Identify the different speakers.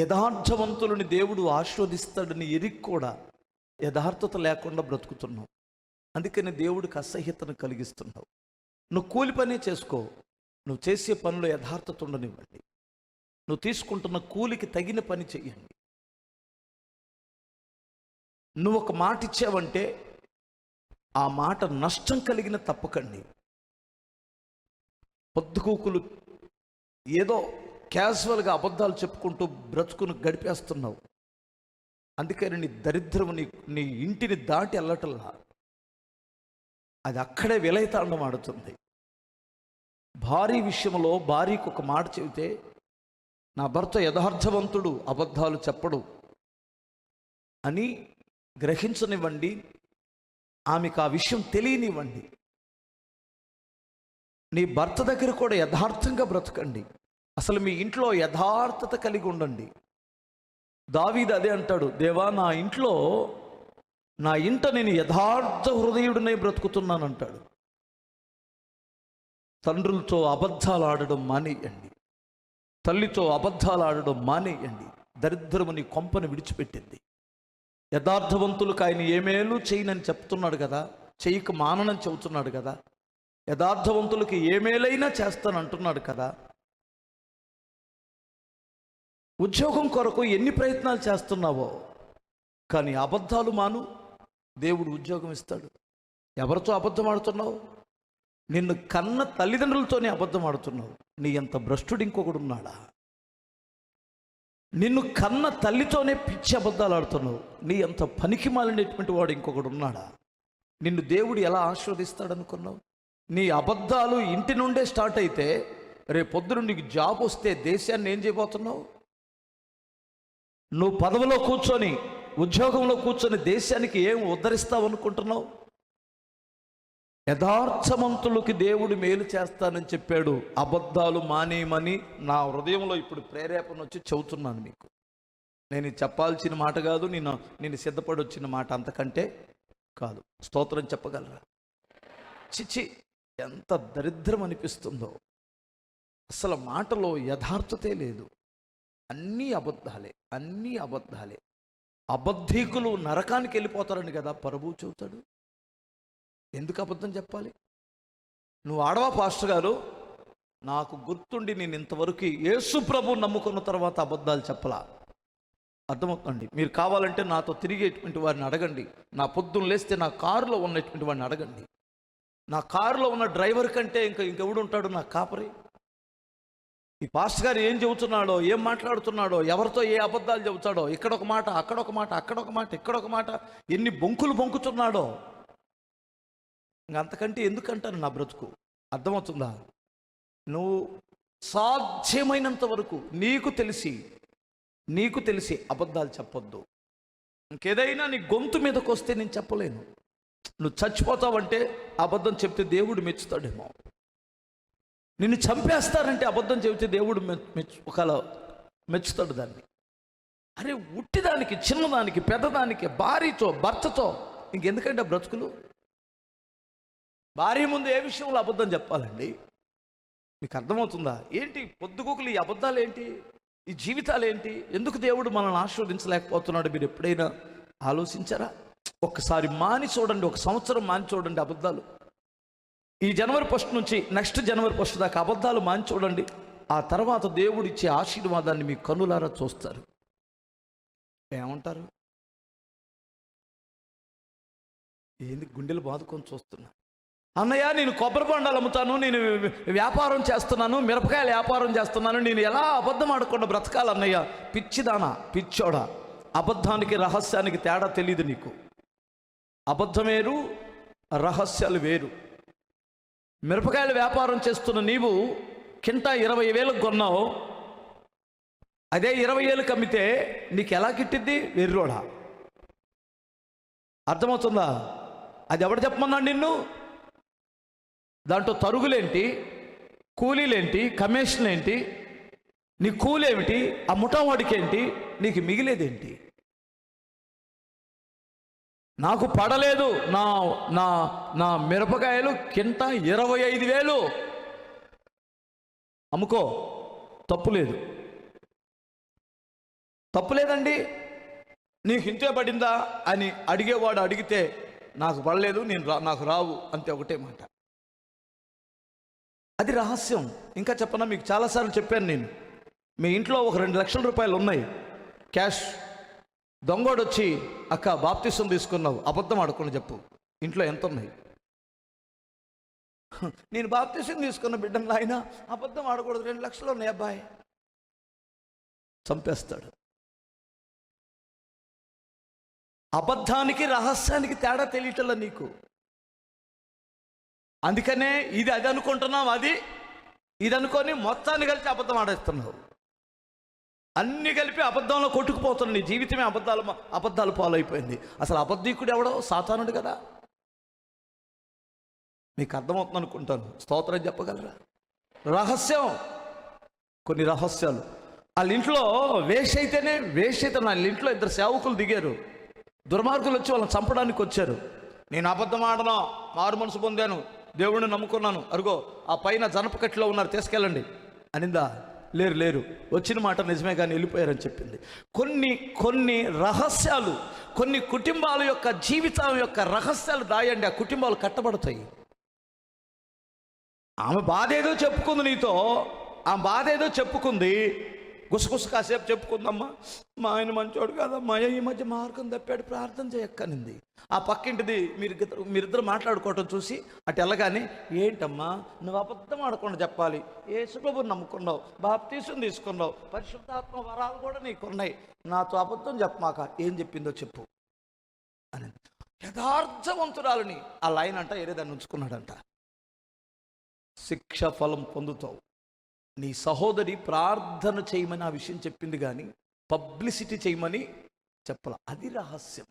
Speaker 1: యథార్థవంతులని దేవుడు ఆశ్వదిస్తాడని ఎరిగి కూడా యథార్థత లేకుండా బ్రతుకుతున్నావు. అందుకని దేవుడికి అసహ్యతను కలిగిస్తున్నావు. నువ్వు కూలి పనే చేసుకో. నువ్వు చేసే పనులు యథార్థత ఉండనివ్వండి. నువ్వు తీసుకుంటున్న కూలికి తగిన పని చెయ్యండి. నువ్వు ఒక మాట ఇచ్చావంటే ఆ మాట నష్టం కలిగిన తప్పకండి. పొద్దుకూకులు ఏదో క్యాజువల్గా అబద్ధాలు చెప్పుకుంటూ బ్రతుకును గడిపేస్తున్నావు. అందుకని నీ దరిద్రము నీ నీ ఇంటిని దాటి వెళ్ళటల్లా అది అక్కడే విలయతాండం ఆడుతుంది. భారీ విషయంలో భార్యకు ఒక మాట చెబితే నా భర్త యథార్థవంతుడు అబద్ధాలు చెప్పడు అని గ్రహించనివ్వండి. ఆమెకు ఆ విషయం తెలియనివ్వండి. నీ భర్త దగ్గర కూడా యథార్థంగా బ్రతకండి. అసలు మీ ఇంట్లో యథార్థత కలిగి ఉండండి. దావీది అదే అంటాడు దేవా నా ఇంట్లో నా ఇంట నేను యథార్థ హృదయుడినే బ్రతుకుతున్నాను అంటాడు తండ్రులతో అబద్ధాలు ఆడడం మానేయండి. తల్లితో అబద్ధాలు ఆడడం మానేయండి. దరిద్రము నీ కొంపను విడిచిపెట్టింది. యథార్థవంతులకు ఆయన ఏమేలు చేయనని చెప్తున్నాడు కదా చేయక మానని చెబుతున్నాడు కదా యథార్థవంతులకి ఏమేలైనా చేస్తాను అంటున్నాడు కదా ఉద్యోగం కొరకు ఎన్ని ప్రయత్నాలు చేస్తున్నావో కానీ అబద్ధాలు మాను. దేవుడు ఉద్యోగం ఇస్తాడు. ఎవరితో అబద్ధం ఆడుతున్నావు? నిన్ను కన్న తల్లిదండ్రులతోనే అబద్ధం ఆడుతున్నావు. నీ అంత భ్రష్టుడు ఇంకొకడు ఉన్నాడా? నిన్ను కన్న తల్లితోనే పిచ్చి అబద్ధాలు ఆడుతున్నావు. నీ అంత పనికి మాలినటువంటి వాడు ఇంకొకడు ఉన్నాడా? నిన్ను దేవుడు ఎలా ఆశీర్వదిస్తాడనుకున్నావు? నీ అబద్ధాలు ఇంటి నుండే స్టార్ట్ అయితే రేపు నీకు జాబ్ వస్తే దేశాన్ని ఏం చేయబోతున్నావు? నువ్వు పదవిలో కూర్చొని ఉద్యోగంలో కూర్చొని దేశానికి ఏం ఉద్ధరిస్తావు అనుకుంటున్నావు? యథార్థవంతులకి దేవుడు మేలు చేస్తానని చెప్పాడు. అబద్ధాలు మానేయమని నా హృదయంలో ఇప్పుడు ప్రేరేపణ వచ్చి చెబుతున్నాను మీకు. నేను చెప్పాల్సిన మాట కాదు నేను నేను సిద్ధపడి వచ్చిన మాట అంతకంటే కాదు. స్తోత్రం చెప్పగలరా? చిచి ఎంత దరిద్రం అనిపిస్తుందో. అసలు మాటలో యథార్థతే లేదు. అన్నీ అబద్ధాలే అన్నీ అబద్ధాలే. అబద్ధీకులు నరకానికి వెళ్ళిపోతారని కదా ప్రభు చెబుతాడు? ఎందుకు అబద్ధం చెప్పాలి? నువ్వు ఆడవా పాస్టర్ గారు? నాకు గుర్తుండి నేను ఇంతవరకు యేసు ప్రభు నమ్ముకున్న తర్వాత అబద్ధాలు చెప్పలా. అర్థమవుతుంది మీరు కావాలంటే నాతో తిరిగేటువంటి వారిని అడగండి. నా పొద్దున్న లేస్తే నా కారులో ఉన్నటువంటి వాడిని అడగండి. నా కారులో ఉన్న డ్రైవర్ కంటే ఇంకా ఇంకెవడు ఉంటాడు నా కాపరి? ఈ పాస్టర్ గారు ఏం చెబుతున్నాడో ఏం మాట్లాడుతున్నాడో ఎవరితో ఏ అబద్ధాలు చెబుతాడో ఇక్కడ ఒక మాట అక్కడ ఒక మాట అక్కడ ఒక మాట ఇక్కడ ఒక మాట ఎన్ని బొంకులు బొంకుతున్నాడో. అంతకంటే ఎందుకంటాను నా బ్రతుకు? అర్థమవుతుందా? నువ్వు సాధ్యమైనంత వరకు నీకు తెలిసి నీకు తెలిసి అబద్ధాలు చెప్పొద్దు. ఇంకేదైనా నీ గొంతు మీదకి వస్తే నేను చెప్పలేను. నువ్వు చచ్చిపోతావంటే అబద్ధం చెప్తే దేవుడు మెచ్చుతాడేమో. నిన్ను చంపేస్తారంటే అబద్ధం చెబితే దేవుడు మెచ్చు ఒకవేళ మెచ్చుతాడు దాన్ని. అరే ఉట్టిదానికి చిన్నదానికి పెద్దదానికి భార్యతో భర్తతో ఇంకెందుకంటే బ్రతుకులు? భార్య ముందు ఏ విషయంలో అబద్ధం చెప్పాలండి? మీకు అర్థమవుతుందా? ఏంటి పొద్దుగూకులు ఈ అబద్ధాలు ఏంటి ఈ జీవితాలు ఏంటి ఎందుకు దేవుడు మనల్ని ఆశీర్వదించలేకపోతున్నాడు? మీరు ఎప్పుడైనా ఆలోచించారా? ఒక్కసారి మాని చూడండి ఒక సంవత్సరం మాని చూడండి అబద్ధాలు. ఈ జనవరి ఫస్ట్ నుంచి నెక్స్ట్ జనవరి ఫస్ట్ దాకా అబద్ధాలు మాంచూడండి ఆ తర్వాత దేవుడిచ్చే ఆశీర్వాదాన్ని మీ కనులారా చూస్తారు. ఏమంటారు? ఏంది గుండెలు బాదుకొని చూస్తున్నా. అన్నయ్య నేను కొబ్బరి బొండాలు అమ్ముతాను నేను వ్యాపారం చేస్తున్నాను మిరపకాయల వ్యాపారం చేస్తున్నాను నేను ఎలా అబద్ధం ఆడకుండా బ్రతకాలి అన్నయ్య? పిచ్చిదానా పిచ్చోడా? అబద్ధానికి రహస్యానికి తేడా తెలియదు నీకు. అబద్ధం వేరు రహస్యాలు వేరు. మిరపకాయల వ్యాపారం చేస్తున్న నీవు కింట ఇరవై వేలకు కొన్నావు. అదే ఇరవై ఏళ్ళకి అమ్మితే నీకు ఎలా కిట్టిద్ది? వెర్రోడా. అర్థమవుతుందా? అది ఎవడు చెప్పమన్నాడు నిన్ను? దాంట్లో తరుగులేంటి? కూలీలేంటి? కమిషన్ ఏంటి నీ కూలేమిటి? ఆ ముఠావాడికి ఏంటి నీకు మిగిలేదేంటి? నాకు పడలేదు. నా నా నా మిరపకాయలు కింట ఇరవై ఐదు వేలు. అమ్ముకో. తప్పు లేదు. తప్పు లేదండి. నీకు ఇంతే పడిందా అని అడిగేవాడు అడిగితే నాకు పడలేదు నేను రా నాకు రావు అంతే ఒకటే మాట. అది రహస్యం. ఇంకా చెప్పనా? మీకు చాలాసార్లు చెప్పాను నేను. మీ ఇంట్లో ఒక రెండు లక్షల రూపాయలు ఉన్నాయి. క్యాష్ దొంగోడు వచ్చి అక్క బాప్తిసం తీసుకున్నావు అబద్ధం ఆడుకుని చెప్పు. ఇంట్లో ఎంత ఉన్నాయి నేను బాప్తిసం తీసుకున్న బిడ్డను ఆయన అబద్ధం ఆడకూడదు రెండు లక్షలు ఉన్నాయి అబ్బాయి. చంపేస్తాడు. అబద్ధానికి రహస్యానికి తేడా తెలియటల్లా నీకు. అందుకనే ఇది అది అనుకుంటున్నావు అది ఇది అనుకొని మొత్తాన్ని కలిసి అబద్ధం ఆడేస్తున్నావు. అన్నీ కలిపి అబద్ధంలో కొట్టుకుపోతున్న నీ జీవితమే అబద్ధాలు అబద్ధాలు పాలైపోయింది. అసలు అబద్ధీకుడు ఎవడో? సాతానుడు కదా. మీకు అర్థమవుతుంది అనుకుంటాను స్తోత్రం చెప్పగలరా? రహస్యం. కొన్ని రహస్యాలు. వాళ్ళ ఇంట్లో వేష అయితేనే వేష అయితే వాళ్ళ ఇంట్లో ఇద్దరు సేవకులు దిగారు. దుర్మార్గులు వచ్చి వాళ్ళని చంపడానికి వచ్చారు. నేను అబద్ధం ఆడను మారు మనసు పొందాను దేవుడిని నమ్ముకున్నాను. అరుగో ఆ పైన జనపకట్లో ఉన్నారు తీసుకెళ్ళండి. అనిందా? లేరు లేరు. వచ్చిన మాట నిజమే కానీ వెళ్ళిపోయారని చెప్పింది. కొన్ని కొన్ని రహస్యాలు కొన్ని కుటుంబాల యొక్క జీవితం యొక్క రహస్యాలు దాయండి. ఆ కుటుంబాలు కట్టబడతాయి. ఆమె బాధ ఏదో చెప్పుకుంది నీతో. ఆ బాధ ఏదో చెప్పుకుంది. గుసగుస కాసేపు చెప్పుకుందమ్మా. మా ఆయన మంచోడు కాదమ్మా. ఈ మధ్య మార్గం తప్పాడు. ప్రార్థన చేయక్కనింది ఆ పక్కింటిది మీరు మీరిద్దరు మాట్లాడుకోవటం చూసి అటు వెళ్ళగానే ఏంటమ్మా నువ్వు అబద్ధం ఆడకుండా చెప్పాలి. ఏసుప్రభు నమ్ముకున్నావు. బాప్తీసుని తీసుకున్నావు. పరిశుద్ధాత్మ వరాలు కూడా నీకున్నాయి. నాతో అబద్ధం చెప్పమాక ఏం చెప్పిందో చెప్పు. అని. యథార్థవంతురాలని ఆ లైన్ అంట ఏరేదాన్ని ఉంచుకున్నాడంట. శిక్ష ఫలం పొందుతావు. నీ సహోదరి ప్రార్థన చేయమని ఆ విషయం చెప్పింది కానీ పబ్లిసిటీ చేయమని చెప్పాల. అది రహస్యం.